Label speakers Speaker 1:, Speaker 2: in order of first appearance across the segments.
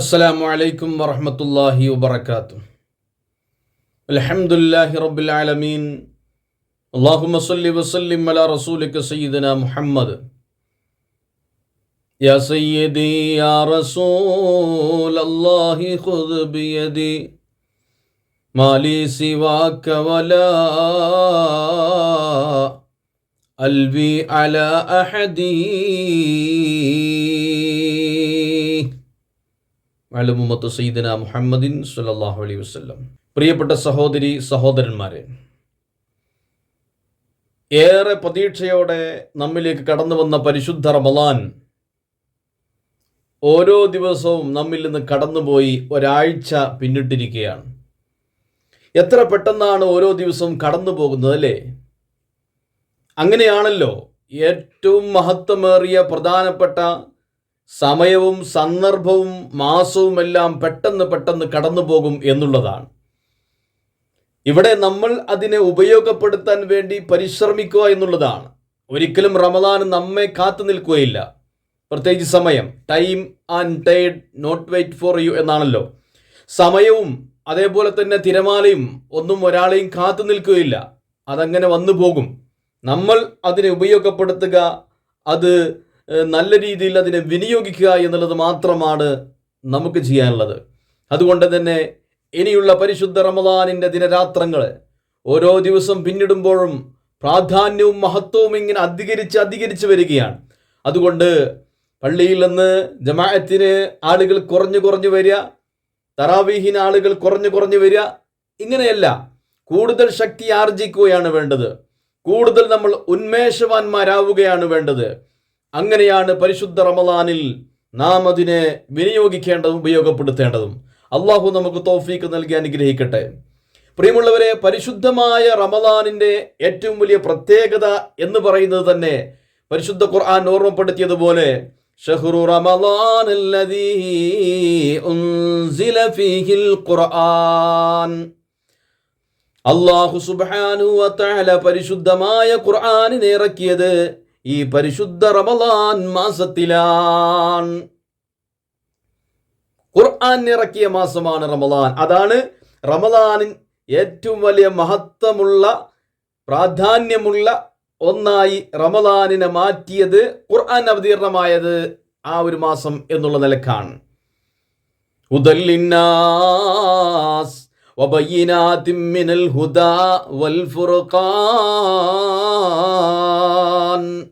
Speaker 1: السلام عليكم ورحمة الله وبركاته الحمد لله رب العالمين اللهم صل وسلم على رسولك سيدنا محمد يا سيدي يا رسول الله خذ بيدي ما لي سواك ولا ألبي على أحدي അലുമുമത്ത് സയ്യിദന മുഹമ്മദിൻ സല്ലല്ലാഹു അലൈഹി വസല്ലം. പ്രിയപ്പെട്ട സഹോദരി സഹോദരന്മാരെ ഏറെ പ്രതീക്ഷയോടെ നമ്മിലേക്ക് കടന്നു വന്ന പരിശുദ്ധ റമലാൻ ഓരോ ദിവസവും നമ്മിൽ നിന്ന് കടന്നുപോയി ഒരാഴ്ച പിന്നിട്ടിരിക്കുകയാണ്. എത്ര പെട്ടെന്നാണ് ഓരോ ദിവസവും കടന്നു പോകുന്നത് അല്ലേ? അങ്ങനെയാണല്ലോ ഏറ്റവും മഹത്വമേറിയ പ്രധാനപ്പെട്ട സമയവും സന്ദർഭവും മാസവും എല്ലാം പെട്ടെന്ന് പെട്ടെന്ന് കടന്നു പോകും എന്നുള്ളതാണ്. ഇവിടെ നമ്മൾ അതിനെ ഉപയോഗപ്പെടുത്താൻ വേണ്ടി പരിശ്രമിക്കുക എന്നുള്ളതാണ്. ഒരിക്കലും റമദാൻ നമ്മെ കാത്തു നിൽക്കുകയില്ല. പ്രത്യേകിച്ച് സമയം. Time and tide not wait for you എന്നാണല്ലോ. സമയവും അതേപോലെ തന്നെ തിരമാലയും ഒന്നും ഒരാളെയും കാത്തു നിൽക്കുകയില്ല. അതങ്ങനെ വന്നു പോകും നമ്മൾ അതിനെ ഉപയോഗപ്പെടുത്തുക അത് നല്ല രീതിയിൽ അതിനെ വിനിയോഗിക്കുക എന്നുള്ളത് മാത്രമാണ് നമുക്ക് ചെയ്യാനുള്ളത്. അതുകൊണ്ട് തന്നെ ഇനിയുള്ള പരിശുദ്ധ റമദാനിന്റെ ദിനരാത്രങ്ങൾ ഓരോ ദിവസം പിന്നിടുമ്പോഴും പ്രാധാന്യവും മഹത്വവും ഇങ്ങനെ അധികരിച്ച് അധികരിച്ച് വരികയാണ്. അതുകൊണ്ട് പള്ളിയിൽ നിന്ന് ജമാഅത്തിന് ആളുകൾ കുറഞ്ഞു കുറഞ്ഞു വരിക തറാവീഹിന് ആളുകൾ കുറഞ്ഞു കുറഞ്ഞു വരിക ഇങ്ങനെയല്ല. കൂടുതൽ ശക്തി ആർജിക്കുകയാണ് വേണ്ടത്. കൂടുതൽ നമ്മൾ ഉന്മേഷവാന്മാരാവുകയാണ് വേണ്ടത്. അങ്ങനെയാണ് പരിശുദ്ധ റമലാനിൽ നാം അതിനെ വിനിയോഗിക്കേണ്ടതും ഉപയോഗപ്പെടുത്തേണ്ടതും. അള്ളാഹു നമുക്ക് തോഫീക്ക് നൽകി അനുഗ്രഹിക്കട്ടെ. പ്രിയമുള്ളവരെ പരിശുദ്ധമായ റമദാനിന്റെ ഏറ്റവും വലിയ പ്രത്യേകത എന്ന് പറയുന്നത് തന്നെ പരിശുദ്ധ ഖുർആൻ ഓർമ്മപ്പെടുത്തിയതുപോലെ ഷഹ്റു ഫീഹിൽ ഖുർആൻ. അള്ളാഹു വതആല പരിശുദ്ധമായ ഖുർആാനിനെ ഇറക്കിയത് ഈ പരിശുദ്ധ റമദാൻ മാസത്തിലാണ് ഖുർആൻ ഇറക്കിയ മാസമാണ് റമദാൻ അതാണ് റമദാനിൻ ഏറ്റവും വലിയ മഹത്വമുള്ള പ്രാധാന്യമുള്ള ഒന്നായി റമദാനിനെ മാറ്റിയത് ഖുർആൻ അവതീർണമായത് ആ ഒരു മാസം എന്നുള്ള നിലക്കാണ് ഉദല്ലിന്നാസ് وبينات من الهدى والفرقان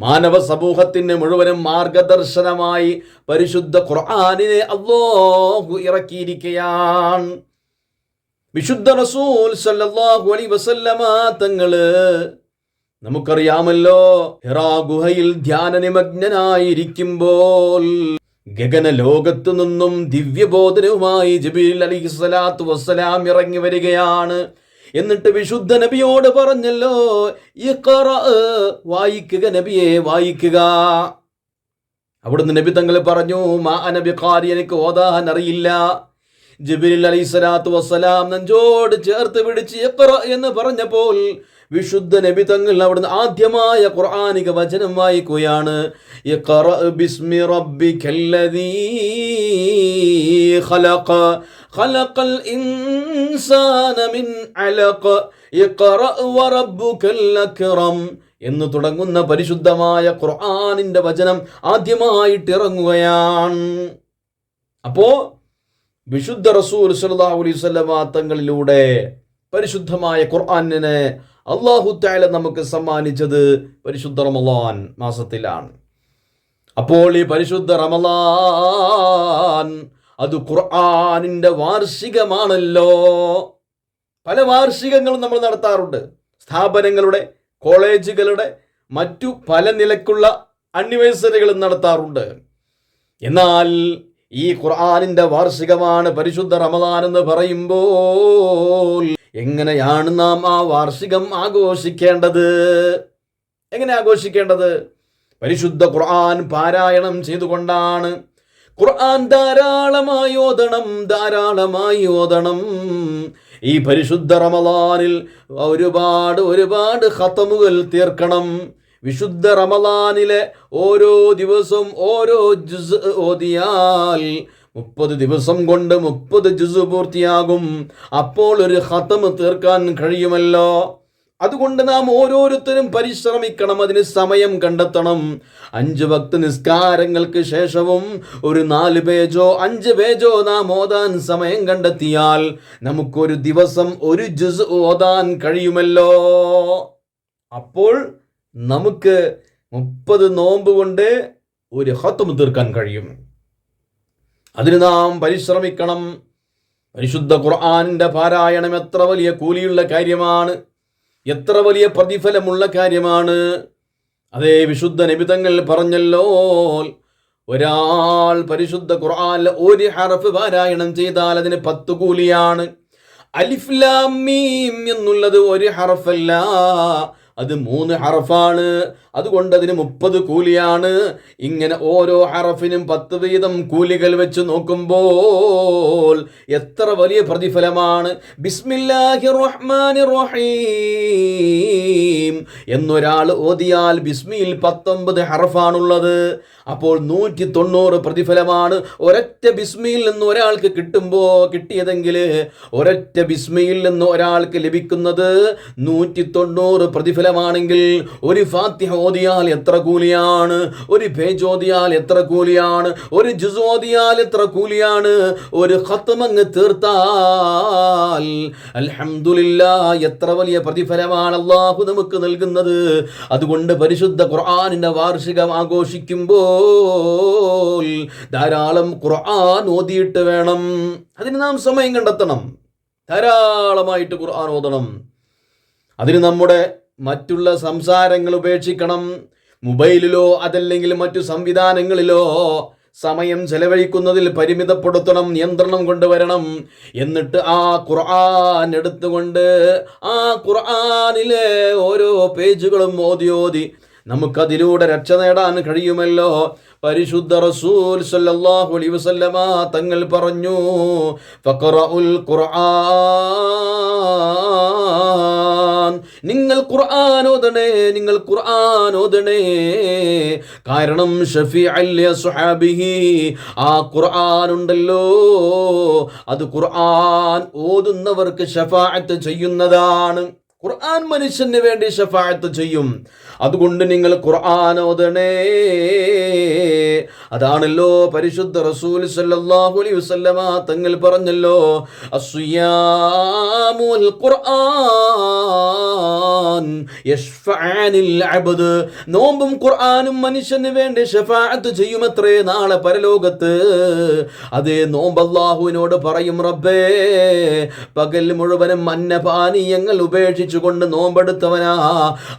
Speaker 1: മാനവ സമൂഹത്തിന് മുഴുവനും മാർഗദർശനമായി പരിശുദ്ധ ഖുർആാനിനെ അല്ലാഹു ഇറക്കിയിരിക്കുകയാണ്. വിശുദ്ധ റസൂൽ സല്ലല്ലാഹു അലൈഹി വസല്ലമ തങ്ങൾ നമുക്കറിയാമല്ലോ ഹിറാ ഗുഹയിൽ ധ്യാന നിമഗ്നനായിരിക്കുമ്പോൾ ഗഗന ലോകത്തു നിന്നും ദിവ്യബോധനവുമായി ജബീൽ അലിഹി സ്വലാത്തു വസ്സലാം ഇറങ്ങി വരികയാണ്. എന്നിട്ട് വിശുദ്ധ നബിയോട് പറഞ്ഞല്ലോ വായിക്കുക നബിയെ വായിക്കുക. അവിടുന്ന് നബി തങ്ങൾ പറഞ്ഞു മാ നബി കാരി എനിക്ക് ഓതാൻ അറിയില്ല. ജബിൽ അലി സ്വലാത്തു വസ്സലാം നെഞ്ചോട് ചേർത്ത് പിടിച്ച് എത്ര എന്ന് പറഞ്ഞപ്പോൾ വിശുദ്ധ നബി തങ്ങൾ അവിടുന്ന് ആദ്യമായ ഖുർആാനിക വചനം വായിക്കുകയാണ്. എന്ന് തുടങ്ങുന്ന പരിശുദ്ധമായ ഖുർആാനിന്റെ വചനം ആദ്യമായിട്ട് ഇറങ്ങുകയാണ്. അപ്പോ വിശുദ്ധ റസൂൽ വസല്ലമ തങ്ങളിലൂടെ പരിശുദ്ധമായ ഖുർആനിനെ അള്ളാഹു താല നമുക്ക് സമ്മാനിച്ചത് പരിശുദ്ധ റമലാൻ മാസത്തിലാണ്. അപ്പോൾ ഈ പരിശുദ്ധ റമലാൻ അത് ഖുർആനിന്റെ വാർഷികമാണല്ലോ. പല വാർഷികങ്ങളും നമ്മൾ നടത്താറുണ്ട്. സ്ഥാപനങ്ങളുടെ കോളേജുകളുടെ മറ്റു പല നിലക്കുള്ള അനിവേഴ്സറികളും നടത്താറുണ്ട്. എന്നാൽ ഈ ഖുർആാനിന്റെ വാർഷികമാണ് പരിശുദ്ധ റമദാൻ എന്ന് പറയുമ്പോൾ എങ്ങനെയാണ് നാം ആ വാർഷികം ആഘോഷിക്കേണ്ടത്? എങ്ങനെ ആഘോഷിക്കേണ്ടത്? പരിശുദ്ധ ഖുർആൻ പാരായണം ചെയ്തുകൊണ്ടാണ്. ഖുർആൻ ധാരാളമായി ഓതണം ധാരാളമായി ഓതണം. ഈ പരിശുദ്ധ റമദാനിൽ ഒരുപാട് ഒരുപാട് ഖത്തമുകൾ തീർക്കണം. വിശുദ്ധ റമലാനിലെ ഓരോ ദിവസവും ഓരോ ജുസ് ഓതിയാൽ മുപ്പത് ദിവസം കൊണ്ട് മുപ്പത് ജുസ് പൂർത്തിയാകും. അപ്പോൾ ഒരു ഹതം തീർക്കാൻ കഴിയുമല്ലോ? അതുകൊണ്ട് നാം ഓരോരുത്തരും പരിശ്രമിക്കണം അതിന് സമയം കണ്ടെത്തണം. അഞ്ച് ഭക്ത നിസ്കാരങ്ങൾക്ക് ശേഷവും ഒരു നാല് പേജോ അഞ്ച് പേജോ നാം ഓതാൻ സമയം കണ്ടെത്തിയാൽ നമുക്കൊരു ദിവസം ഒരു ജുസ് ഓതാൻ കഴിയുമല്ലോ? അപ്പോൾ നമുക്ക് മുപ്പത് നോമ്പ് കൊണ്ട് ഒരു ഹത്തും തീർക്കാൻ കഴിയും. അതിന് നാം പരിശ്രമിക്കണം. പരിശുദ്ധ ഖുർആാനിന്റെ പാരായണം എത്ര വലിയ കൂലിയുള്ള കാര്യമാണ്. എത്ര വലിയ പ്രതിഫലമുള്ള കാര്യമാണ്. അതേ വിശുദ്ധ നിബിതങ്ങൾ പറഞ്ഞല്ലോ ഒരാൾ പരിശുദ്ധ ഖുർആൻ ഒരു ഹറഫ് പാരായണം ചെയ്താൽ അതിന് പത്ത് കൂലിയാണ്. അലിഫ്ലാം മീം എന്നുള്ളത് ഒരു ഹറഫല്ല. അത് മൂന്ന് ഹറഫാണ്. അതുകൊണ്ട് അതിന് മുപ്പത് കൂലിയാണ്. ഇങ്ങനെ ഓരോ ഹറഫിനും പത്ത് വീതം കൂലികൾ വെച്ച് നോക്കുമ്പോൾ എത്ര വലിയ പ്രതിഫലമാണ്. റഹീം എന്നൊരാൾ ഓതിയാൽ ബിസ്മിയിൽ പത്തൊമ്പത് ഹറഫാണുള്ളത്. അപ്പോൾ നൂറ്റി തൊണ്ണൂറ് പ്രതിഫലമാണ്. ഒരൊറ്റ ബിസ്മിയിൽ നിന്ന് ഒരാൾക്ക് കിട്ടുമ്പോൾ കിട്ടിയതെങ്കിൽ ഒരൊറ്റ ബിസ്മിയിൽ നിന്ന് ഒരാൾക്ക് ലഭിക്കുന്നത് നൂറ്റി തൊണ്ണൂറ് പ്രതിഫലമാണെങ്കിൽ ഒരു ഫാത്തിഹ ഓതിയാൽ എത്ര കൂലിയാണ്? ഒരു പേജ് ഓതിയാൽ എത്ര കൂലിയാണ്? ഒരു ജുസ് ഓതിയാൽ എത്ര കൂലിയാണ്? ഒരു ഖത്തമങ്ങ് തീർത്താൽ അൽഹംദുലില്ല എത്ര വലിയ പ്രതിഫലമാണ് അള്ളാഹു നമുക്ക് നൽകുന്നത്? അതുകൊണ്ട് പരിശുദ്ധ ഖുർആാനിന്റെ വാർഷികം ആഘോഷിക്കുമ്പോൾ ധാരാളം ഖുർആൻ ഓതിയിട്ട് വേണം. അതിന് നാം സമയം കണ്ടെത്തണം. ധാരാളമായിട്ട് ഖുർആൻ ഓതണം. അതിന് നമ്മുടെ മറ്റുള്ള സംസാരങ്ങൾ ഉപേക്ഷിക്കണം. മൊബൈലിലോ അതല്ലെങ്കിൽ മറ്റു സംവിധാനങ്ങളിലോ സമയം ചെലവഴിക്കുന്നതിൽ പരിമിതപ്പെടുത്തണം നിയന്ത്രണം കൊണ്ടുവരണം. എന്നിട്ട് ആ ഖുർആൻ എടുത്തുകൊണ്ട് ആ ഖുർആനിലെ ഓരോ പേജുകളും ഓതി ഓതി നമുക്കതിലൂടെ രക്ഷ നേടാൻ കഴിയുമല്ലോ. പരിശുദ്ധ റസൂൽ സല്ലല്ലാഹു അലൈഹി വസല്ലമ തങ്ങൾ പറഞ്ഞു ഫഖറഉൽ ഖുർആൻ നിങ്ങൾ ഖുർആൻ ഓതണേ നിങ്ങൾ ഖുർആൻ ഓതണേ. കാരണം ഷഫീഅൽ സുഹാബിഹി ആ ഖുർആൻ ഉണ്ടല്ലോ. അത് ഖുർആൻ ഓതുന്നവർക്ക് ഷഫാഅത്ത് ചെയ്യുന്നതാണ്. ഖുർആൻ മനുഷ്യന് വേണ്ടി ഷഫായത്ത് ചെയ്യും. അതുകൊണ്ട് നിങ്ങൾ ഖുർആൻ ഓതണേ. അതാണല്ലോ പരിശുദ്ധ റസൂൽ സല്ലല്ലാഹു അലൈഹി വസല്ലമ തങ്ങൾ പറഞ്ഞല്ലോ അസ്സിയാമുൽ ഖുർആൻ യഷ്ഫഅനിൽ അബ്ദ്. നോമ്പും ഖുർആനും മനുഷ്യന് വേണ്ടി ഷഫാഅത്ത് ചെയ്യുമത്രേ നാളെ പരലോകത്ത്. അതേ നോമ്പ് അല്ലാഹുവിനോട് പറയും റബ്ബേ പകൽ മുഴുവനും അന്നപാനീയങ്ങൾ ഉപേക്ഷിച്ചുകൊണ്ട് നോമ്പെടുത്തവനാ.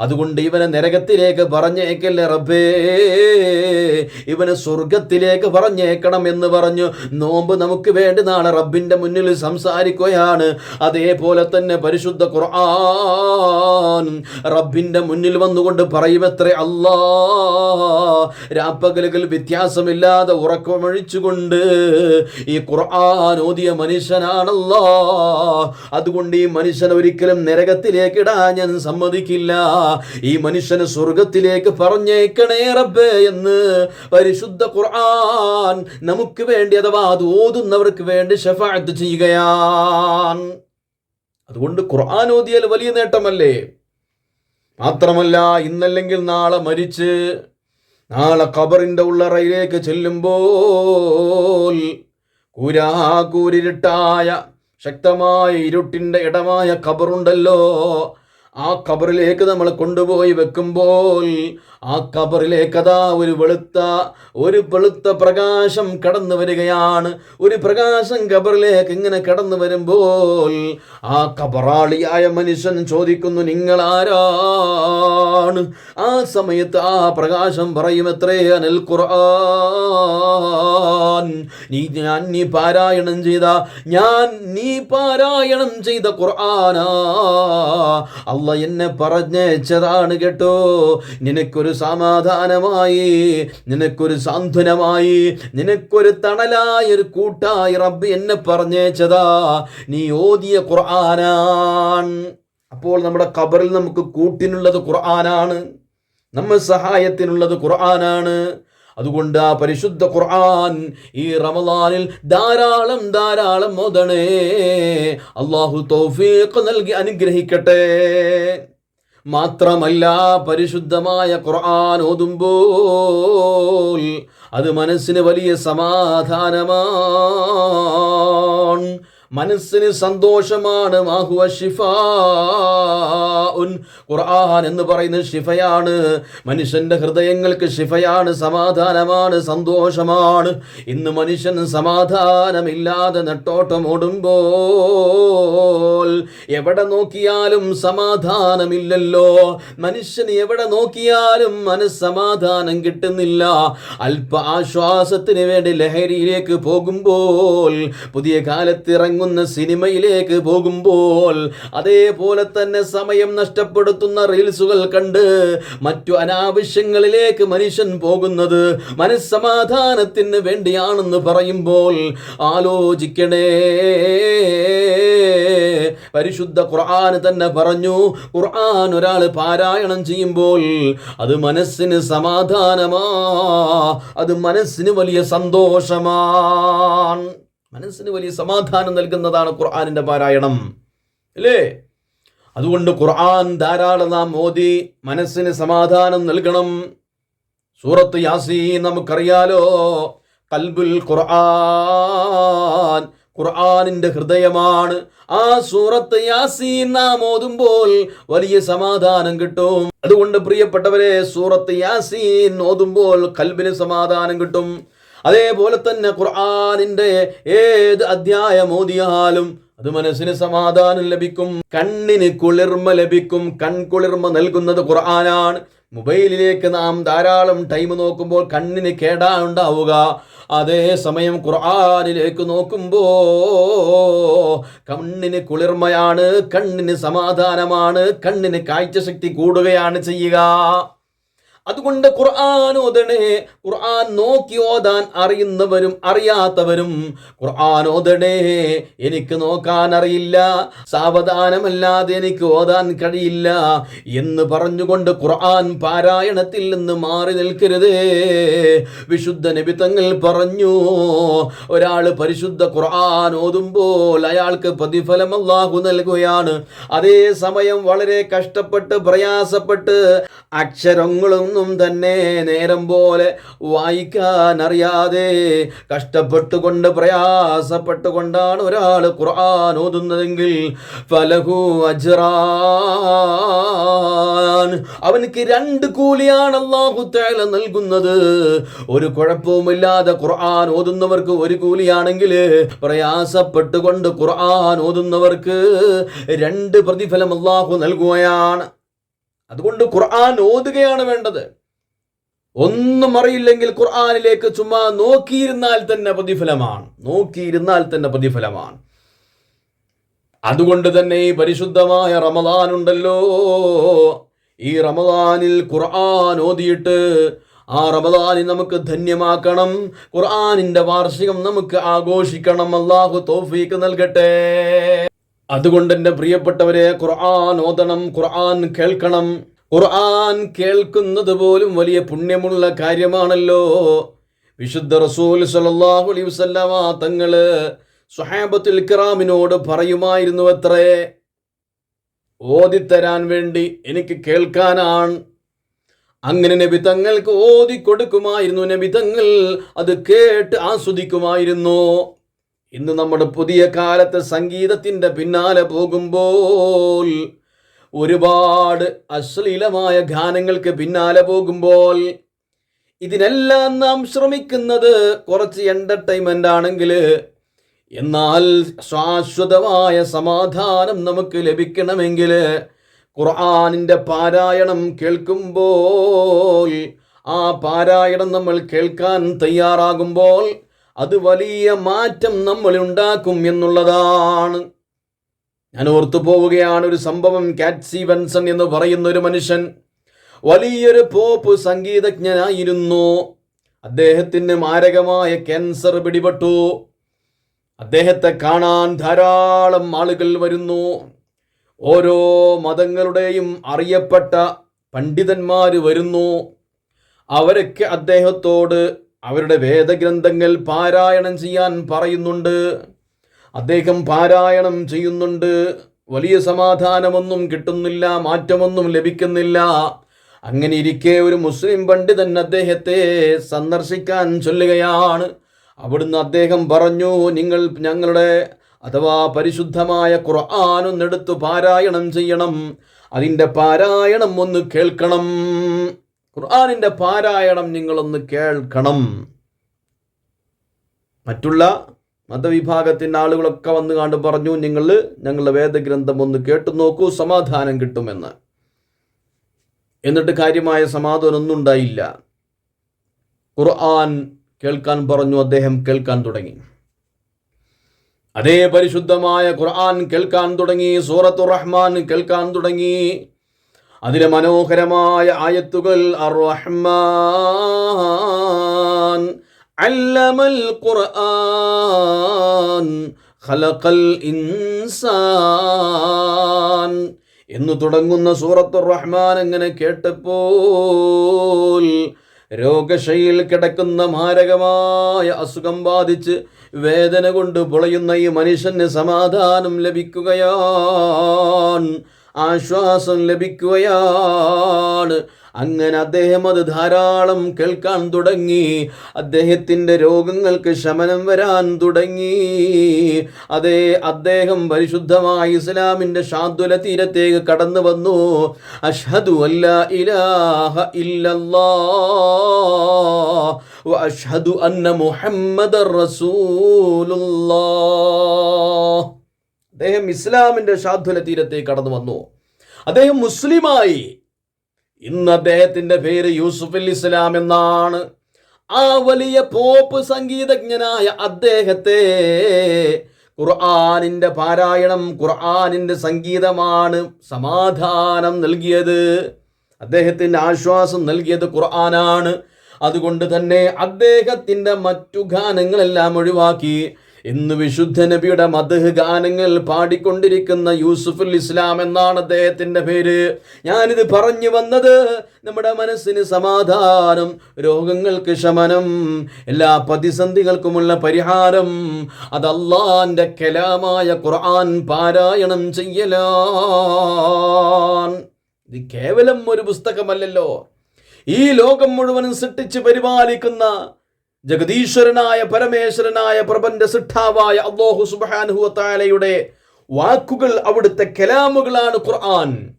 Speaker 1: അതുകൊണ്ട് ഇവനെ നരകത്തിലേക്ക് പറഞ്ഞേക്കല്ലേ റബ്ബേ. ഇവന് സ്വർഗത്തിലേക്ക് പറഞ്ഞേക്കണം എന്ന് പറഞ്ഞു. നോമ്പ് നമുക്ക് വേണ്ടി നാളെ റബ്ബിന്റെ മുന്നിൽ സംസാരിക്കുകയാണ്. അതേപോലെ തന്നെ പരിശുദ്ധ ഖുർആൻ റബ്ബിന്റെ മുന്നിൽ വന്നുകൊണ്ട് പറയുമത്രേ അല്ലാ രാപ്പകലുകൾ വ്യത്യാസമില്ലാതെ ഉറക്കമൊഴിച്ചുകൊണ്ട് ഈ ഖുർആൻ ഓതിയ മനുഷ്യനാണല്ലോ. അതുകൊണ്ട് ഈ മനുഷ്യൻ ഒരിക്കലും നരകത്തിലേക്ക് ഇടാൻ ഞാൻ സമ്മതിക്കില്ല. ഈ മനുഷ്യന് സ്വർഗത്തിലേക്ക് പറഞ്ഞേക്കണേ റബ്ബേ എന്ന് പരിശുദ്ധ ഖുർആൻ നമുക്ക് വേണ്ടി അഥവാ അത് ഓതുന്നവർക്ക് വേണ്ടി ഷഫാത്ത് ചെയ്യുകയാണ്. അതുകൊണ്ട് ഖുർആൻ ഓതിയാൽ വലിയ നേട്ടമല്ലേ? മാത്രമല്ല ഇന്നല്ലെങ്കിൽ നാളെ മരിച്ച് നാളെ ഖബറിന്റെ ഉള്ളറയിലേക്ക് ചെല്ലുമ്പോൾ കൂരാകൂരിരുട്ടായ ശക്തമായ ഇരുട്ടിന്റെ ഇടമായ ഖബറുണ്ടല്ലോ. ആ കബറിലേക്ക് നമ്മൾ കൊണ്ടുപോയി വെക്കുമ്പോൾ ആ കബറിലേക്കതാ ഒരു വെളുത്ത ഒരു വെളുത്ത പ്രകാശം കടന്നു വരികയാണ്. ഒരു പ്രകാശം കബറിലേക്ക് ഇങ്ങനെ കടന്നു വരുമ്പോൾ ആ കബറാളിയായ മനുഷ്യൻ ചോദിക്കുന്നു നിങ്ങൾ ആരാണ് ആ സമയത്ത് ആ പ്രകാശം പറയും എത്രേ അനൽ ഖുർആൻ? നീ ഞാൻ നീ പാരായണം ചെയ്ത ഞാൻ നീ പാരായണം ചെയ്ത ഖുർആനാ. അല്ല എന്നെ പറഞ്ഞയച്ചതാണ് കേട്ടോ. നിനക്കൊരു സമാധാനമായി നിനക്കൊരു സാന്ത്വനമായി നിനക്കൊരു തണലായ ഒരു കൂട്ടായി റബ്ബ് എന്നെ പറഞ്ഞയച്ചതാ. നീ ഓതിയ ഖുർആനാൻ. അപ്പോൾ നമ്മുടെ ഖബറിൽ നമുക്ക് കൂട്ടിനുള്ളത് ഖുർആനാണ്. നമ്മൾ സഹായത്തിനുള്ളത് ഖുർആനാണ്. അതുകൊണ്ട് ആ പരിശുദ്ധ ഖുർആൻ ഈ റമദാനിൽ ധാരാളം ധാരാളം മോദണേ. അള്ളാഹു തൗഫീഖ് നൽകി അനുഗ്രഹിക്കട്ടെ. മാത്രമല്ല പരിശുദ്ധമായ ഖുർആൻ ഓതുമ്പോൾ അത് മനസ്സിന് വലിയ സമാധാനമാണ് മനസ്സിന് സന്തോഷമാണ് മാഹുവ ഷിഫ ഉൻ. ഖുർആൻ എന്ന് പറയുന്നത് ഷിഫയാണ് മനുഷ്യന്റെ ഹൃദയങ്ങൾക്ക് ഷിഫയാണ് സമാധാനമാണ് സന്തോഷമാണ്. ഇന്ന് മനുഷ്യൻ സമാധാനമില്ലാതെ നെട്ടോട്ടം ഓടുമ്പോൾ എവിടെ നോക്കിയാലും സമാധാനമില്ലല്ലോ. മനുഷ്യന് എവിടെ നോക്കിയാലും മനസ്സമാധാനം കിട്ടുന്നില്ല. അല്പ ആശ്വാസത്തിന് വേണ്ടി ലഹരിയിലേക്ക് പോകുമ്പോൾ പുതിയ കാലത്ത് ഇറങ്ങുന്ന സിനിമയിലേക്ക് പോകുമ്പോൾ അതേപോലെ തന്നെ സമയം നഷ്ടപ്പെടുത്തുന്ന റീൽസുകൾ കണ്ട് മറ്റു അനാവശ്യങ്ങളിലേക്ക് മനുഷ്യൻ പോകുന്നത് മനസ്സമാധാനത്തിന് വേണ്ടിയാണെന്ന് പറയുമ്പോൾ ആലോചിക്കണേ. പരിശുദ്ധ ഖുർആൻ തന്നെ പറഞ്ഞു ഖുർആൻ ഒരാൾ പാരായണം ചെയ്യുമ്പോൾ അത് മനസ്സിന് സമാധാനമാ അത് മനസ്സിന് വലിയ സന്തോഷമാണ് മനസ്സിന് വലിയ സമാധാനം നൽകുന്നതാണ് ഖുർആനിന്റെ പാരായണം. അല്ലേ? അതുകൊണ്ട് ഖുർആൻ ധാരാളം നാം മോദി മനസ്സിന് സമാധാനം നൽകണം. സൂറത്ത് യാസീൻ നമുക്കറിയാലോ കൽബുൽ ഖുർആൻ ഖുർആാനിന്റെ ഹൃദയമാണ്. ആ സൂറത്ത് യാസീൻ നാം ഓതുമ്പോൾ വലിയ സമാധാനം കിട്ടും. അതുകൊണ്ട് പ്രിയപ്പെട്ടവരെ സൂറത്ത് യാസീൻ ഓതുമ്പോൾ കൽബിന് സമാധാനം കിട്ടും. അതേപോലെ തന്നെ ഖുർആനിന്റെ ഏത് അധ്യായം ഓതിയാലും അത് മനസ്സിന് സമാധാനം ലഭിക്കും. കണ്ണിന് കുളിർമ ലഭിക്കും. കൺകുളിർമ നൽകുന്നത് ഖുർആനാണ്. മൊബൈലിലേക്ക് നാം ധാരാളം ടൈം നോക്കുമ്പോൾ കണ്ണിന് കേടാണ്ടാവുക അതേ സമയം ഖുർആനിലേക്ക് നോക്കുമ്പോ കണ്ണിന് കുളിർമയാണ് കണ്ണിന് സമാധാനമാണ് കണ്ണിന് കാഴ്ചശക്തി കൂടുകയാണ് ചെയ്യുക. അതുകൊണ്ട് ഖുർആൻ ഓതണേ. ഖുർആൻ നോക്കി ഓതാൻ അറിയുന്നവരും അറിയാത്തവരും ഖുർആൻ ഓതണേ. എനിക്ക് നോക്കാൻ അറിയില്ല. സാവധാനമല്ലാതെ എനിക്ക് ഓതാൻ കഴിയില്ല എന്ന് പറഞ്ഞുകൊണ്ട് ഖുർആൻ പാരായണത്തിൽ നിന്ന് മാറി നിൽക്കരുത്. വിശുദ്ധ നബി തങ്ങൾ പറഞ്ഞു ഒരാൾ പരിശുദ്ധ ഖുർആൻ ഓതുമ്പോൾ അയാൾക്ക് പ്രതിഫലം അല്ലാഹു നൽകുകയാണ്. അതേ സമയം വളരെ കഷ്ടപ്പെട്ട് പ്രയാസപ്പെട്ട് അക്ഷരങ്ങളൊന്നും തന്നെ നേരം പോലെ വായിക്കാൻ അറിയാതെ കഷ്ടപ്പെട്ടുകൊണ്ട് പ്രയാസപ്പെട്ടുകൊണ്ടാണ് ഒരാൾ ഖുർആൻ ഓതുന്നതെങ്കിൽ ഫലഹു അജ്റാൻ. അവനക്ക് രണ്ട് കൂലിയാണ് അള്ളാഹു തആല നൽകുന്നത്. ഒരു കുഴപ്പവുമില്ലാതെ ഖുർആൻ ഓതുന്നവർക്ക് ഒരു കൂലിയാണെങ്കിൽ പ്രയാസപ്പെട്ടുകൊണ്ട് ഖുർആൻ ഓതുന്നവർക്ക് രണ്ട് പ്രതിഫലം അള്ളാഹു നൽകുകയാണ്. അതുകൊണ്ട് ഖുർആൻ ഓതുകയാണ് വേണ്ടത്. ഒന്നും അറിയില്ലെങ്കിൽ ഖുർആാനിലേക്ക് ചുമ്മാ നോക്കിയിരുന്നാൽ തന്നെ പ്രതിഫലമാണ്. നോക്കിയിരുന്നാൽ തന്നെ പ്രതിഫലമാണ്. അതുകൊണ്ട് തന്നെ ഈ പരിശുദ്ധമായ റമദാൻ ഉണ്ടല്ലോ. ഈ റമദാനിൽ ഖുർആൻ ഓതിയിട്ട് ആ റമദാനി നമുക്ക് ധന്യമാക്കണം. ഖുർആാനിന്റെ വാർഷികം നമുക്ക് ആഘോഷിക്കണം. അള്ളാഹു തോഫീക്ക് നൽകട്ടെ. അതുകൊണ്ട് എന്റെ പ്രിയപ്പെട്ടവരെ ഖുർആൻ ഓതണം ഖുർആൻ കേൾക്കണം. ഖുർആൻ കേൾക്കുന്നത് പോലും വലിയ പുണ്യമുള്ള കാര്യമാണല്ലോ. വിശുദ്ധ റസൂൽ സല്ലല്ലാഹു അലൈഹി വസല്ലമ തങ്ങൾ സുഹേബത്തുൽ കിറാമിനോട് പറയുമായിരുന്നു അത്രേ ഓതിത്തരാൻ വേണ്ടി എനിക്ക് കേൾക്കാനാണ്. അങ്ങനെ നബി തങ്ങൾക്ക് ഓതി കൊടുക്കുമായിരുന്നു നബി തങ്ങൾ അത് കേട്ട് ആസ്വദിക്കുമായിരുന്നു. ഇന്ന് നമ്മുടെ പുതിയ കാലത്തെ സംഗീതത്തിന്റെ പിന്നാലെ പോകുമ്പോൾ ഒരുപാട് അശ്ലീലമായ ഗാനങ്ങൾക്ക് പിന്നാലെ പോകുമ്പോൾ ഇതിനെല്ലാം നാം ശ്രമിക്കുന്നത് കുറച്ച് എന്റർടൈൻമെന്റ് ആണെങ്കിൽ എന്നാൽ ശാശ്വതമായ സമാധാനം നമുക്ക് ലഭിക്കണമെങ്കിൽ ഖുർആാനിന്റെ പാരായണം കേൾക്കുമ്പോൾ ആ പാരായണം നമ്മൾ കേൾക്കാൻ തയ്യാറാകുമ്പോൾ അത് വലിയ മാറ്റം നമ്മൾ ഉണ്ടാക്കും എന്നുള്ളതാണ്. ഞാൻ ഓർത്തു പോവുകയാണ് ഒരു സംഭവം കാറ്റ്സി വെൻസൺ എന്ന് പറയുന്ന ഒരു മനുഷ്യൻ. വലിയൊരു പോപ്പ് സംഗീതജ്ഞനായിരുന്നു. അദ്ദേഹത്തിന് മാരകമായ ക്യാൻസർ പിടിപെട്ടു. അദ്ദേഹത്തെ കാണാൻ ധാരാളം ആളുകൾ വരുന്നു. ഓരോ മതങ്ങളുടെയും അറിയപ്പെട്ട പണ്ഡിതന്മാർ വരുന്നു. അവരൊക്കെ അദ്ദേഹത്തോട് അവരുടെ വേദഗ്രന്ഥങ്ങൾ പാരായണം ചെയ്യാൻ പറയുന്നുണ്ട്. അദ്ദേഹം പാരായണം ചെയ്യുന്നുണ്ട്. വലിയ സമാധാനമൊന്നും കിട്ടുന്നില്ല മാറ്റമൊന്നും ലഭിക്കുന്നില്ല. അങ്ങനെ ഇരിക്കെ ഒരു മുസ്ലിം പണ്ഡിതൻ അദ്ദേഹത്തെ സന്ദർശിക്കാൻ ചൊല്ലുകയാണ്. അവിടുന്ന് അദ്ദേഹം പറഞ്ഞു നിങ്ങൾ ഞങ്ങളുടെ അഥവാ പരിശുദ്ധമായ ഖുർആാനൊന്നെടുത്ത് പാരായണം ചെയ്യണം. അതിന്റെ പാരായണം ഒന്ന് കേൾക്കണം. ഖുർആാനിന്റെ പാരായണം നിങ്ങളൊന്ന് കേൾക്കണം. മറ്റുള്ള മതവിഭാഗത്തിന്റെ ആളുകളൊക്കെ വന്നു കണ്ട് പറഞ്ഞു നിങ്ങൾ ഞങ്ങളുടെ വേദഗ്രന്ഥം ഒന്ന് കേട്ടു നോക്കൂ സമാധാനം കിട്ടുമെന്ന്. എന്നിട്ട് കാര്യമായ സമാധാനമൊന്നും ഉണ്ടായില്ല. ഖുർആൻ കേൾക്കാൻ പറഞ്ഞു അദ്ദേഹം കേൾക്കാൻ തുടങ്ങി. അതേ പരിശുദ്ധമായ ഖുർആൻ കേൾക്കാൻ തുടങ്ങി സൂറത്തു റഹ്മാൻ കേൾക്കാൻ തുടങ്ങി. അതിലെ മനോഹരമായ ആയത്തുകൾ അർ റഹ്മാൻ അല്ലമൽ ഖുർആൻ ഖലഖൽ ഇൻസാൻ. എന്ന് തുടങ്ങുന്ന സൂറത്തു റഹ്മാൻ അങ്ങനെ കേട്ടപ്പോൾ രോഗശയിൽ കിടക്കുന്ന മാരകമായ അസുഖം ബാധിച്ച് വേദന കൊണ്ട് പൊളയുന്ന ഈ മനുഷ്യന് സമാധാനം ലഭിക്കുകയാണ്. ആശ്വാസം ലഭിക്കുകയാണ്. അങ്ങനെ അദ്ദേഹം അത് ധാരാളം കേൾക്കാൻ തുടങ്ങി. അദ്ദേഹത്തിന്റെ രോഗങ്ങൾക്ക് ശമനം വരാൻ തുടങ്ങി. അതേ അദ്ദേഹം പരിശുദ്ധമായ ഇസ്ലാമിന്റെ ശാന്തുല തീരത്തേക്ക് കടന്നു വന്നു. അഷ്ഹദു അല്ല ഇലാഹ ഇല്ലല്ലാ അഷ്ഹദു അന്ന മുഹമ്മദ് റസൂലുള്ളാ അദ്ദേഹം ഇസ്ലാമിന്റെ ശാദ്വല തീരത്തേക്ക് കടന്നു വന്നു. അദ്ദേഹം മുസ്ലിമായി. ഇന്ന് അദ്ദേഹത്തിന്റെ പേര് യൂസുഫ് അൽ ഇസ്ലാം എന്നാണ്. ആ വലിയ പോപ്പ് സംഗീതജ്ഞനായ അദ്ദേഹത്തെ ഖുർആാനിന്റെ പാരായണം ഖുർആാനിന്റെ സംഗീതമാണ് സമാധാനം നൽകിയത്. അദ്ദേഹത്തിന് ആശ്വാസം നൽകിയത് ഖുർആനാണ്. അതുകൊണ്ട് തന്നെ അദ്ദേഹത്തിന്റെ മറ്റു ഗാനങ്ങളെല്ലാം ഒഴിവാക്കി ഇന്ന് വിശുദ്ധ നബിയുടെ മധുഹ് ഗാനങ്ങൾ പാടിക്കൊണ്ടിരിക്കുന്ന യൂസുഫുൽ ഇസ്ലാം എന്നാണ് അദ്ദേഹത്തിന്റെ പേര്. ഞാനിത് പറഞ്ഞു വന്നത് നമ്മുടെ മനസ്സിന് സമാധാനം രോഗങ്ങൾക്ക് ശമനം എല്ലാ പ്രതിസന്ധികൾക്കുമുള്ള പരിഹാരം അതല്ലാന്റെ കലാമായ ഖുർആൻ പാരായണം ചെയ്യലാൻ ഇത് കേവലം ഒരു പുസ്തകമല്ലല്ലോ. ഈ ലോകം മുഴുവനും സൃഷ്ടിച്ച് പരിപാലിക്കുന്ന ജഗദീശ്വരനായ പരമേശ്വരനായ പ്രപഞ്ച സിട്ടാവായ അള്ളാഹു സുബാനുഹുവത്താലയുടെ വാക്കുകൾ അവിടുത്തെ കലാമുകളാണ് ഖുർആൻ.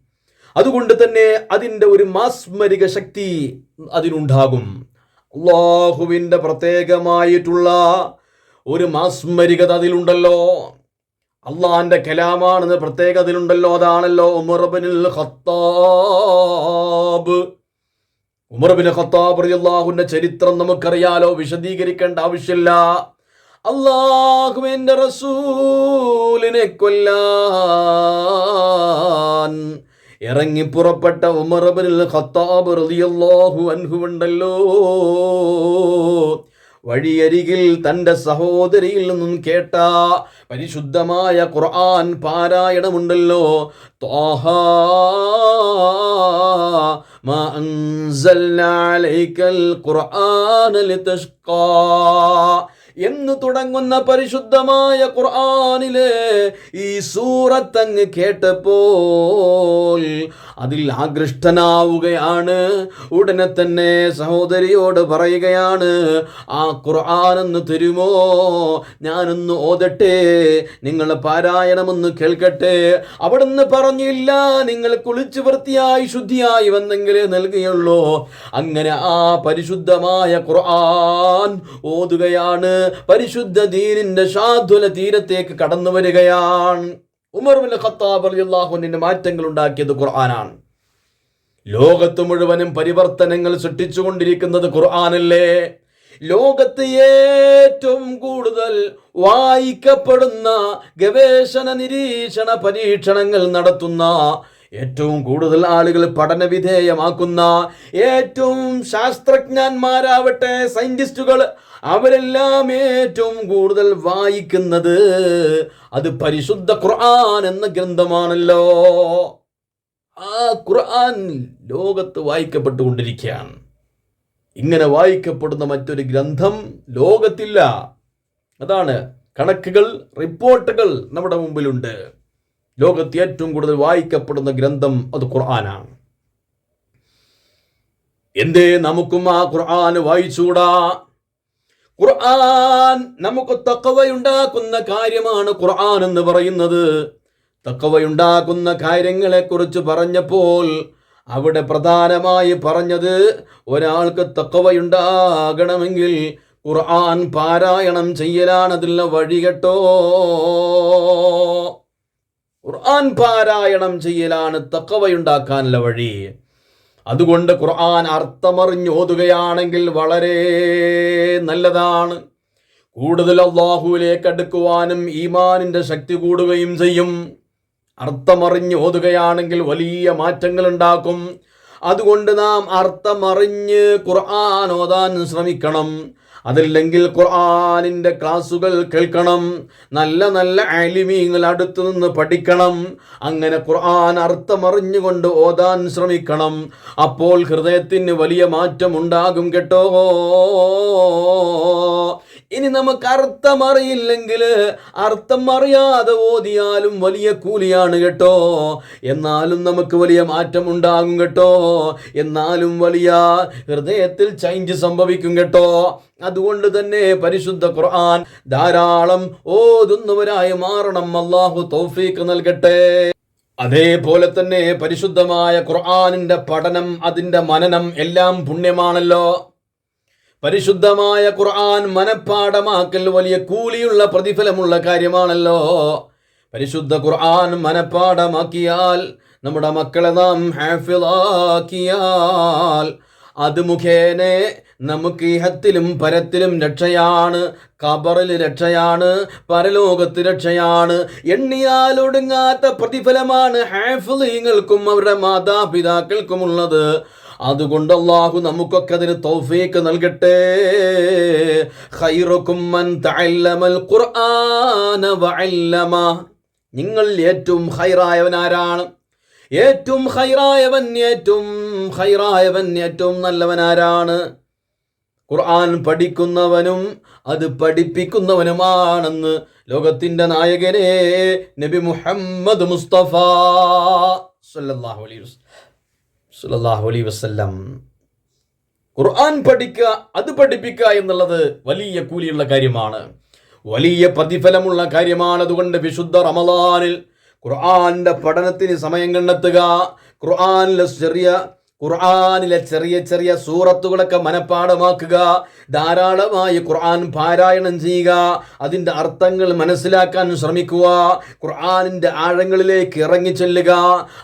Speaker 1: അതുകൊണ്ട് തന്നെ അതിന്റെ ഒരു മാസ്മരിക ശക്തി അതിനുണ്ടാകും. അള്ളാഹുവിന്റെ പ്രത്യേകമായിട്ടുള്ള ഒരു മാസ്മരികത അതിലുണ്ടല്ലോ. അള്ളാഹിന്റെ കലാമാണെന്ന് പ്രത്യേകതയിലുണ്ടല്ലോ. അതാണല്ലോ ഉമർബിനിൽ ഖത്താബ്. ഉമർബിൻ ഖത്താബ് റളിയല്ലാഹുവിന്റെ ചരിത്രം നമുക്കറിയാലോ വിശദീകരിക്കേണ്ട ആവശ്യമില്ല. അള്ളാഹുവിന്റെ റസൂലിനെ കൊല്ലാൻ ഇറങ്ങി പുറപ്പെട്ട ഉമർബിൻ ഖത്താബ് റളിയല്ലാഹു അൻഹു ഉണ്ടല്ലോ. വഴിയരികിൽ തന്റെ സഹോദരിയിൽ നിന്നും കേട്ട പരിശുദ്ധമായ ഖുർആൻ പാരായണമുണ്ടല്ലോ. ത്വാഹ മാ അൻസൽന അലൈക്കൽ ഖുർആന എന്ന് തുടങ്ങുന്ന പരിശുദ്ധമായ ഖുർആനിലെ ഈ സൂറത്തങ്ങ് കേട്ടപ്പോൾ അതിൽ ആകൃഷ്ടനാവുകയാണ്. ഉടനെ തന്നെ സഹോദരിയോട് പറയുകയാണ് ആ ഖുർആാനെന്ന് തരുമോ? ഞാനൊന്ന് ഓതട്ടെ നിങ്ങൾ പാരായണമെന്ന് കേൾക്കട്ടെ. അവിടുന്ന് പറഞ്ഞില്ല നിങ്ങൾ കുളിച്ച് വൃത്തിയായി ശുദ്ധിയായി വന്നെങ്കിലേ നൽകുകയുള്ളൂ അങ്ങനെ ആ പരിശുദ്ധമായ ഖുർആൻ ഓതുകയാണ്. പരിശുദ്ധ ദീനിന്റെ ശാധുല തീരത്തേക്ക് കടന്നു വരികയാണ് ഉമർ ബിൻ ഖത്താബ് റളിയല്ലാഹുവിന്റെ മാറ്റങ്ങൾ ഉണ്ടാക്കിയത് ഖുർആനാണ്. ലോകത്ത് മുഴുവനും പരിവർത്തനങ്ങൾ സൃഷ്ടിച്ചുകൊണ്ടിരിക്കുന്നത് ഖുർആനല്ലേ? ലോകത്ത് ഏറ്റവും കൂടുതൽ വായിക്കപ്പെടുന്ന ഗവേഷണ നിരീക്ഷണ പരീക്ഷണങ്ങൾ നടത്തുന്ന ഏറ്റവും കൂടുതൽ ആളുകൾ പഠന വിധേയമാക്കുന്ന ഏറ്റവും ശാസ്ത്രജ്ഞന്മാരാവട്ടെ സയന്റിസ്റ്റുകൾ അവരെല്ലാം ഏറ്റവും കൂടുതൽ വായിക്കുന്നത് അത് പരിശുദ്ധ ഖുർആൻ എന്ന ഗ്രന്ഥമാണല്ലോ. ആ ഖുർആൻ ലോകത്ത് വായിക്കപ്പെട്ടുകൊണ്ടിരിക്കുകയാണ്. ഇങ്ങനെ വായിക്കപ്പെടുന്ന മറ്റൊരു ഗ്രന്ഥം ലോകത്തില്ല. അതാണ് കണക്കുകൾ റിപ്പോർട്ടുകൾ നമ്മുടെ മുമ്പിലുണ്ട്. ലോകത്ത് ഏറ്റവും കൂടുതൽ വായിക്കപ്പെടുന്ന ഗ്രന്ഥം അത് ഖുർആനാണ്. എന്തേ നമുക്കും ആ ഖുർആൻ വായിച്ചൂടാ ഖുർആൻ നമുക്ക് തക്കവയുണ്ടാക്കുന്ന കാര്യമാണ് ഖുർആൻ എന്ന് പറയുന്നത്. തക്കവയുണ്ടാക്കുന്ന കാര്യങ്ങളെക്കുറിച്ച് പറഞ്ഞപ്പോൾ അവിടെ പ്രധാനമായി പറഞ്ഞത് ഒരാൾക്ക് തക്കവയുണ്ടാകണമെങ്കിൽ ഖുർആൻ പാരായണം ചെയ്യലാണ് അതിലുള്ള വഴി കേട്ടോ. ഖുർആൻ പാരായണം ചെയ്യലാണ് തക്കവയുണ്ടാക്കാനുള്ള വഴി. അതുകൊണ്ട് ഖുർആൻ അർത്ഥമറിഞ്ഞു ഓതുകയാണെങ്കിൽ വളരെ നല്ലതാണ്. കൂടുതൽ അള്ളാഹുവിലേക്ക് അടുക്കുവാനും ഈമാനിന്റെ ശക്തി കൂടുകയും ചെയ്യും. അർത്ഥമറിഞ്ഞു ഓതുകയാണെങ്കിൽ വലിയ മാറ്റങ്ങൾ ഉണ്ടാക്കും അതുകൊണ്ട് നാം അർത്ഥമറിഞ്ഞ് ഖുർആൻ ഓതാൻ ശ്രമിക്കണം. അതല്ലെങ്കിൽ ഖുർആാനിന്റെ ക്ലാസുകൾ കേൾക്കണം. നല്ല നല്ല ആലിമീങ്ങൾ അടുത്തു നിന്ന് പഠിക്കണം. അങ്ങനെ ഖുർആൻ അർത്ഥമറിഞ്ഞുകൊണ്ട് ഓതാൻ ശ്രമിക്കണം. അപ്പോൾ ഹൃദയത്തിന് വലിയ മാറ്റം ഉണ്ടാകും കേട്ടോ. ഇനി നമുക്ക് അർത്ഥം അറിയില്ലെങ്കിൽ അർത്ഥം അറിയാതെ ഓതിയാലും വലിയ കൂലിയാണ് കേട്ടോ. എന്നാലും നമുക്ക് വലിയ മാറ്റം ഉണ്ടാകും കേട്ടോ. എന്നാലും വലിയ ഹൃദയത്തിൽ ചേഞ്ച് സംഭവിക്കും കേട്ടോ. അതുകൊണ്ട് തന്നെ പരിശുദ്ധ ഖുർആൻ ധാരാളം ഓതുന്നവരായി മാറണം. അള്ളാഹു തോഫീക്ക് നൽകട്ടെ. അതേപോലെ തന്നെ പരിശുദ്ധമായ ഖുർആനിന്റെ പഠനം അതിന്റെ മനനം എല്ലാം പുണ്യമാണല്ലോ. പരിശുദ്ധമായ ഖുർആൻ മനപ്പാടമാക്കൽ വലിയ കൂലിയുള്ള പ്രതിഫലമുള്ള കാര്യമാണല്ലോ. പരിശുദ്ധ ഖുർആൻ മനപ്പാടമാക്കിയാൽ നമ്മുടെ മക്കളെ നാം ഹാഫിളാക്കിയാൽ അത് മുഖേന നമുക്ക് ഇഹത്തിലും പരത്തിലും രക്ഷയാണ്. കബറിൽ രക്ഷയാണ് പരലോകത്ത് രക്ഷയാണ്. എണ്ണിയാൽ ഒടുങ്ങാത്ത പ്രതിഫലമാണ് ഹാഫിളീങ്ങൾക്കും അവരുടെ മാതാപിതാക്കൾക്കുമുള്ളത്. അതുകൊണ്ട് അള്ളാഹു നമുക്കൊക്കെ അതിന് തൗഫീക്ക് നൽകട്ടെ. നിങ്ങൾ ഏറ്റവും ഖൈറായവൻ ആരാണ്? ഏറ്റവും ഹൈറായവൻ ഏറ്റവും ഹൈറായവൻ ഏറ്റവും നല്ലവൻ ആരാണ്? ഖുർആൻ പഠിക്കുന്നവനും അത് പഠിപ്പിക്കുന്നവനുമാണെന്ന് ലോകത്തിന്റെ നായകനെ നബി മുഹമ്മദ് മുസ്തഫ അലൈഹി വസല്ലം സല്ലല്ലാഹു അലൈഹി വസല്ലം. ഖുർആൻ പഠിക്കുക അത് പഠിപ്പിക്കുക എന്നുള്ളത് വലിയ കൂലിയുള്ള കാര്യമാണ്. വലിയ പ്രതിഫലമുള്ള കാര്യമാണ്. അതുകൊണ്ട് വിശുദ്ധ റമദാനിൽ ഖുർആന്റെ പഠനത്തിന് സമയം കണ്ടെത്തുക. ഖുർആനിലെ ചെറിയ ഖുർആനിലെ ചെറിയ ചെറിയ സൂറത്തുകളൊക്കെ മനഃപ്പാടമാക്കുക ധാരാളമായി ഖുർആൻ പാരായണം ചെയ്യുക. അതിന്റെ അർത്ഥങ്ങൾ മനസ്സിലാക്കാൻ ശ്രമിക്കുക. ഖുർആാനിന്റെ ആഴങ്ങളിലേക്ക് ഇറങ്ങി ചെല്ലുക.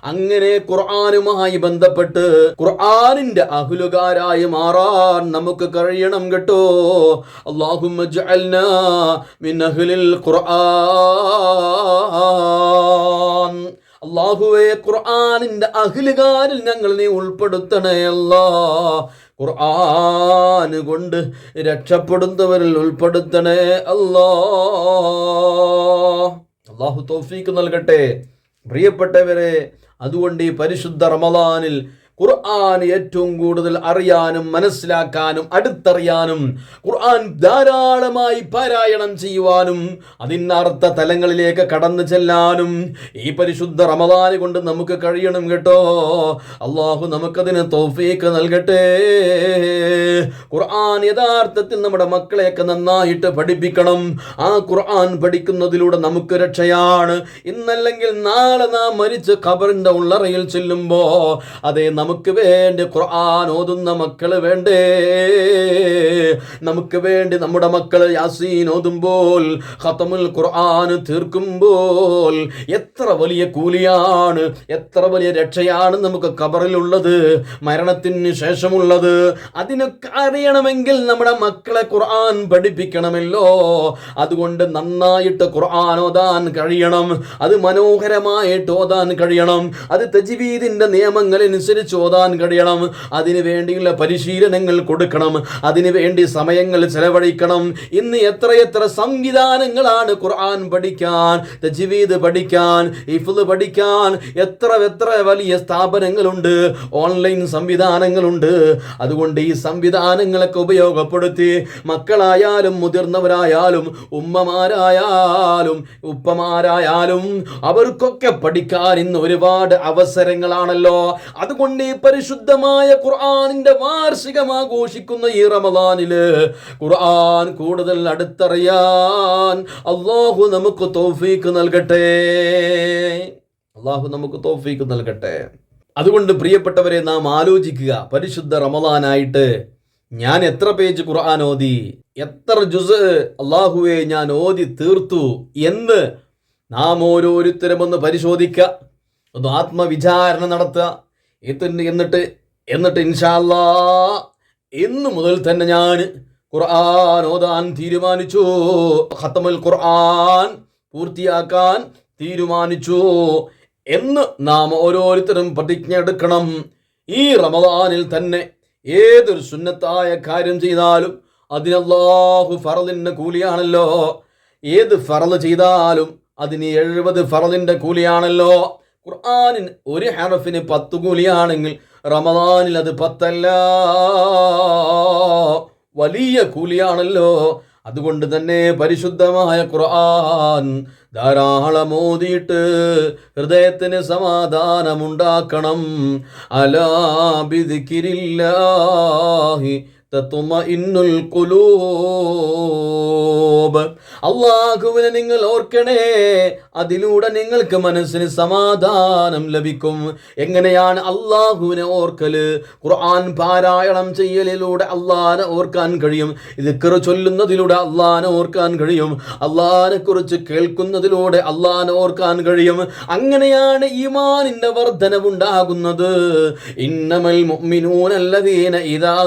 Speaker 1: അങ്ങനെ ഖുർആാനുമായി ബന്ധപ്പെട്ട് ഖുർആാനിന്റെ അഹുലുകാരായി മാറാൻ നമുക്ക് കഴിയണം കേട്ടോ. അള്ളാഹു ഖുർആൻ. അള്ളാഹുവെ ഖുർആാനിന്റെ അഖിലുകാരിൽ ഞങ്ങൾ നീ ഉൾപ്പെടുത്തണേ അല്ലാ. ഖുർആന് കൊണ്ട് രക്ഷപ്പെടുന്നവരിൽ ഉൾപ്പെടുത്തണേ അല്ലാ. അള്ളാഹു തൗഫീക്ക് നൽകട്ടെ. പ്രിയപ്പെട്ടവരെ അതുകൊണ്ട് ഈ പരിശുദ്ധ റമദാനിൽ ഖുർആൻ ഏറ്റവും കൂടുതൽ അറിയാനും മനസ്സിലാക്കാനും അടുത്തറിയാനും ഖുർആൻ ധാരാളമായി പാരായണം ചെയ്യുവാനും അതിനർത്ഥ തലങ്ങളിലേക്ക് കടന്നു ചെല്ലാനും ഈ പരിശുദ്ധ റമദാന് കൊണ്ട് നമുക്ക് കഴിയണം കേട്ടോ. അള്ളാഹു നമുക്കതിന് തോഫീക്ക് നൽകട്ടെ. ഖുർആൻ യഥാർത്ഥത്തിൽ നമ്മുടെ മക്കളെയൊക്കെ നന്നായിട്ട് പഠിപ്പിക്കണം. ആ ഖുർആൻ പഠിക്കുന്നതിലൂടെ നമുക്ക് രക്ഷയാണ്. ഇന്നല്ലെങ്കിൽ നാളെ നാം മരിച്ച് ഖബറിന്റെ ഉള്ളറയിൽ ചെല്ലുമ്പോ അതേ നമുക്ക് വേണ്ടി ഖുർആൻ ഓതുന്ന മക്കൾ വേണ്ടേ? നമുക്ക് വേണ്ടി നമ്മുടെ മക്കൾ യാസീൻ ഓതുമ്പോൾ ഖത്തമുൽ ഖുർആൻ തീർക്കുമ്പോൾ എത്ര വലിയ കൂലിയാണ് എത്ര വലിയ രക്ഷയാണ് നമുക്ക് കബറിലുള്ളത് മരണത്തിന് ശേഷമുള്ളത്. അതിനൊക്കെ അറിയണമെങ്കിൽ നമ്മുടെ മക്കളെ ഖുർആൻ പഠിപ്പിക്കണമല്ലോ. അതുകൊണ്ട് നന്നായിട്ട് ഖുർആൻ ഓതാൻ കഴിയണം. അത് മനോഹരമായിട്ട് ഓതാൻ കഴിയണം. അത് തജ്വീദിന്റെ നിയമങ്ങൾ ഓതാൻ കഴിയണം. അതിനു വേണ്ടിയുള്ള പരിശീലനങ്ങൾ കൊടുക്കണം. അതിനു വേണ്ടി സമയങ്ങൾ ചെലവഴിക്കണം. ഇന്ന് എത്രയെത്ര സംവിധാനങ്ങളാണ് ഖുർആൻ പഠിക്കാൻ തജ്വീദ് പഠിക്കാൻ ഇഫ്ല് പഠിക്കാൻ എത്ര എത്ര വലിയ സ്ഥാപനങ്ങളുണ്ട് ഓൺലൈൻ സംവിധാനങ്ങളുണ്ട്. അതുകൊണ്ട് ഈ സംവിധാനങ്ങളൊക്കെ ഉപയോഗപ്പെടുത്തി മക്കളായാലും മുതിർന്നവരായാലും ഉമ്മമാരായാലും ഉപ്പമാരായാലും അവർക്കൊക്കെ പഠിക്കാൻ ഇന്ന് ഒരുപാട് അവസരങ്ങളാണല്ലോ. അതുകൊണ്ട് ഈ പരിശുദ്ധമായ ഖുർആാനിന്റെ വാർഷികം ആഘോഷിക്കുന്ന ഈ റമദാനിൽ ഖുർആൻ കൂടുതൽ അടുത്തറിയാൻ അള്ളാഹു നമുക്ക് തോഫീക്ക് നൽകട്ടെ. അള്ളാഹു നമുക്ക് തോഫീക്ക് നൽകട്ടെ. അതുകൊണ്ട് പ്രിയപ്പെട്ടവരെ നാം ആലോചിക്കുക പരിശുദ്ധ റമദാനായിട്ട് ഞാൻ എത്ര പേജ് ഖുർആൻ ഓതി എത്ര ജുസ് അള്ളാഹുവെ ഞാൻ ഓതി തീർത്തു എന്ന് നാം ഓരോരുത്തരും ഒന്ന് പരിശോധിക്കുക ഒന്ന് ആത്മവിചാരണ നടത്തുക എന്നിട്ട് എന്നിട്ട് ഇൻഷാല്ലാ ഇന്നു മുതൽ തന്നെ ഞാൻ ഖുർആൻ ഓതാൻ തീരുമാനിച്ചു. ഖത്തമുൽ ഖുർആൻ പൂർത്തിയാക്കാൻ തീരുമാനിച്ചു. എന്ന് നാം ഓരോരുത്തരും പ്രതിജ്ഞ എടുക്കണം. ഈ റമദാനിൽ തന്നെ ഏതൊരു സുന്നത്തായ കാര്യം ചെയ്താലും അതിനല്ലാഹു ഫറലിന്റെ കൂലിയാണല്ലോ. ഏത് ഫറൽ ചെയ്താലും അതിന് എഴുപത് ഫറലിന്റെ കൂലിയാണല്ലോ. ഖുർആാനിന് ഒരു ഹറഫിന് പത്ത് കൂലിയാണെങ്കിൽ റമദാനിൽ അത് പത്തല്ല. വലിയ കൂലിയാണല്ലോ. അതുകൊണ്ട് തന്നെ പരിശുദ്ധമായ ഖുർആൻ ധാരാളം ഓതിയിട്ട് ഹൃദയത്തിന് സമാധാനമുണ്ടാക്കണം. അലാബിദിക്കിരില്ലാഹി അള്ളാഹുവിനെ നിങ്ങൾ ഓർക്കണേ. അതിലൂടെ നിങ്ങൾക്ക് മനസ്സിന് സമാധാനം ലഭിക്കും. എങ്ങനെയാണ് അള്ളാഹുവിനെ ഓർക്കൽ? ഖുർആൻ പാരായണം ചെയ്യലിലൂടെ അള്ളഹാനെ ഓർക്കാൻ കഴിയും. ഇത് കറു ചൊല്ലുന്നതിലൂടെ അള്ളഹാനെ ഓർക്കാൻ കഴിയും. അള്ളഹാനെ കുറിച്ച് കേൾക്കുന്നതിലൂടെ അള്ളഹാനെ ഓർക്കാൻ കഴിയും. അങ്ങനെയാണ് ഈമാനിന്റെ വർധനവുണ്ടാകുന്നത്. ഇന്നമൽ മുഅ്മിനൂനല്ലദീന ഇദാ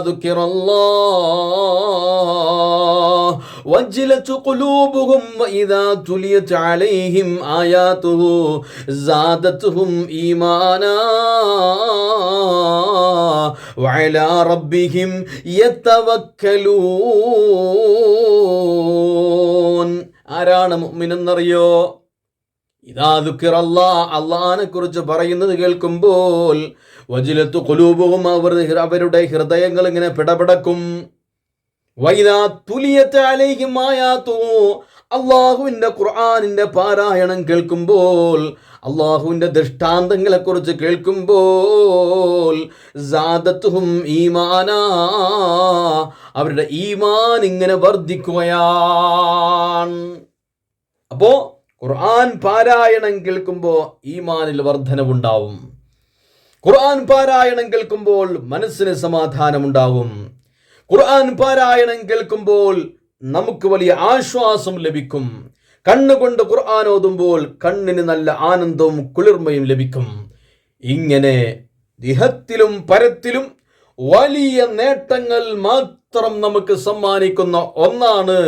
Speaker 1: وجلت قلوبهم وإذا تليت عليهم آياته زادتهم إيمانا وعلى ربهم يتوكلون ആരാണ് മുഅ്മിൻ എന്നറിയോ ഇതാ ദുഃഖിർ അള്ളഹാനെ കുറിച്ച് പറയുന്നത് കേൾക്കുമ്പോൾ വജിലത്തു കൊലൂപവും അവർ അവരുടെ ഹൃദയങ്ങൾ ഇങ്ങനെ പിടപെടക്കും. വൈദാ തുലിയത്ത് അള്ളാഹുവിന്റെ ഖുർആാനിന്റെ പാരായണം കേൾക്കുമ്പോൾ അള്ളാഹുവിന്റെ ദൃഷ്ടാന്തങ്ങളെ കുറിച്ച് കേൾക്കുമ്പോൾ സാദത്തുഹും ഈമാനാ അവരുടെ ഈമാൻ ഇങ്ങനെ വർദ്ധിക്കുകയാണ്. അപ്പോ ഖുർആൻ പാരായണം കേൾക്കുമ്പോൾ ഈമാനിൽ വർധനവുണ്ടാവും. ഖുർആൻ പാരായണം കേൾക്കുമ്പോൾ മനസ്സിന് സമാധാനമുണ്ടാവും. ഖുർആൻ പാരായണം കേൾക്കുമ്പോൾ നമുക്ക് വലിയ ആശ്വാസം ലഭിക്കും. കണ്ണുകൊണ്ട് ഖുർആൻ ഓതുമ്പോൾ കണ്ണിന് നല്ല ആനന്ദവും കുളിർമയും ലഭിക്കും. ഇങ്ങനെ ദിഹത്തിലും പരത്തിലും വലിയ നേട്ടങ്ങൾ മാത്രം നമുക്ക് സമ്മാനിക്കുന്ന ഒന്നാണ്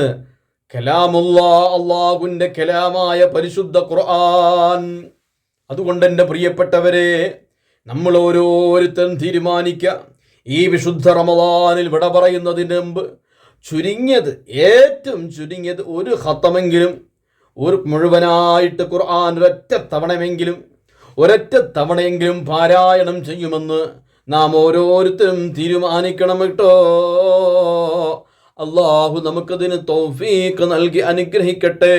Speaker 1: അള്ളാഹുവിന്റെ കലാമായ പരിശുദ്ധ ഖുർആൻ. അതുകൊണ്ട് എന്റെ പ്രിയപ്പെട്ടവരെ നമ്മൾ ഓരോരുത്തരും തീരുമാനിക്കുക ഈ വിശുദ്ധ റമദാനിൽ വിട പറയുന്നതിന് മുമ്പ് ചുരുങ്ങിയത് ഏറ്റവും ചുരുങ്ങിയത് ഒരു ഹത്തമെങ്കിലും ഒരു മുഴുവനായിട്ട് ഖുർആൻ ഒരൊറ്റ തവണമെങ്കിലും ഒരൊറ്റ തവണയെങ്കിലും പാരായണം ചെയ്യുമെന്ന് നാം ഓരോരുത്തരും തീരുമാനിക്കണം കേട്ടോ അള്ളാഹു നമുക്കതിന് തൗഫീക്ക് നൽകി അനുഗ്രഹിക്കട്ടെ.